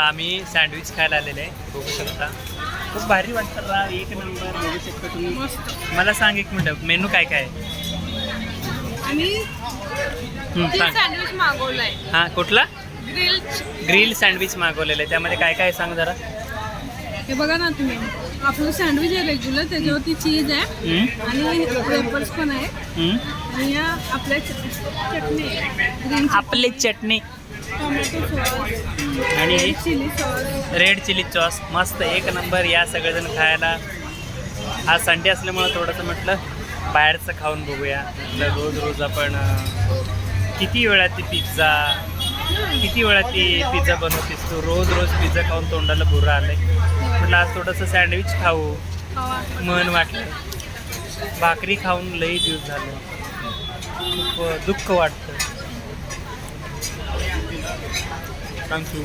आता आम्ही सँडविच खायला आलेले आहे. बघू शकता. खूप भारी वाटतं रा एक नंबर बघू शकता तुम्ही. मला सांग एक मिनटं मेनू काय काय आहे? हं, सांग. सँडविच मागवलाय हां कुठला? ग्रिल ग्रिल सँडविच मागवलेलं आहे. त्यामध्ये काय काय आहे सांग जरा. हे बघा ना तुम्ही. आपलं सँडविच आहे रेग्युलर त्याच्यावरती चीज आहे. हं? आणि वेपर्स पण आहे. हं? आणि या आपल्या च- चटणी आहे. ग्रीन आपली चटणी. टोमॅटो सॉस आणि? Chilli sauce red chilli sauce मस्त एक नंबर या सगळेजण खायला. आज संडे असल्यामुळं थोडंसं म्हटलं बाहेरचं खाऊन बघूया. म्हटलं रोज रोज आपण किती वेळा ती पिझ्झा किती वेळा ती पिझ्झा बनवतेस तू? रोज रोज पिझ्झा खाऊन तोंडाला बुरा आलंय. म्हटलं आज थोडंसं सँडविच खाऊ. मन वाटलं. भाकरी खाऊन लई दिवस झाले. खूप दुःख वाटतं. 当初